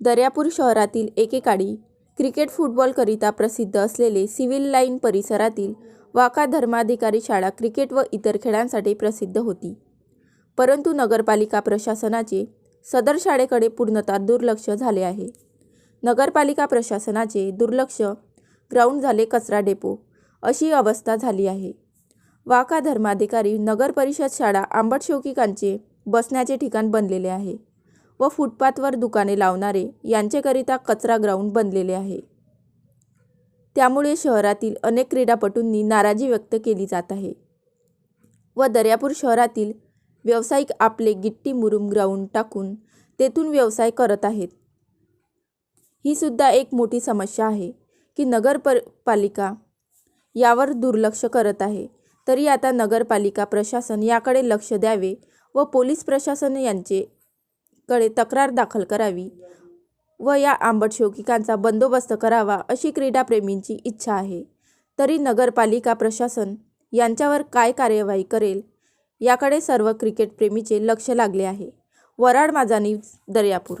दर्यापूर शहरातील एकेकाळी क्रिकेट फुटबॉलकरिता प्रसिद्ध असलेले सिव्हिल लाईन परिसरातील वाका धर्माधिकारी शाळा क्रिकेट व इतर खेळांसाठी प्रसिद्ध होती. परंतु नगरपालिका प्रशासनाचे सदर शाळेकडे पूर्णतः दुर्लक्ष झाले आहे. नगरपालिका प्रशासनाचे दुर्लक्ष ग्राउंड झाले कचरा डेपो अशी अवस्था झाली आहे. वाका धर्माधिकारी नगरपरिषद शाळा आंबट शौकिकांचे बसण्याचे ठिकाण बनलेले आहे व फुटपाथवर दुकाने लावणारे यांचेकरिता कचरा ग्राउंड बनलेले आहे. त्यामुळे शहरातील अनेक क्रीडापटूंनी नाराजी व्यक्त केली जात आहे व दर्यापूर शहरातील व्यावसायिक आपले गिट्टी मुरुम ग्राउंड टाकून तेथून व्यवसाय करत आहेत. ही सुद्धा एक मोठी समस्या आहे की नगरपालिका यावर दुर्लक्ष करत आहे. तरी आता नगरपालिका प्रशासन याकडे लक्ष द्यावे व पोलीस प्रशासन यांचे कडे तक्रार दाखल करावी व या आंबट शौकिकांचा बंदोबस्त करावा अशी क्रीडाप्रेमींची इच्छा आहे. तरी नगरपालिका प्रशासन यांच्यावर काय कार्यवाही करेल याकडे सर्व क्रिकेटप्रेमीचे लक्ष लागले आहे. वराड माझा न्यूज दर्यापूर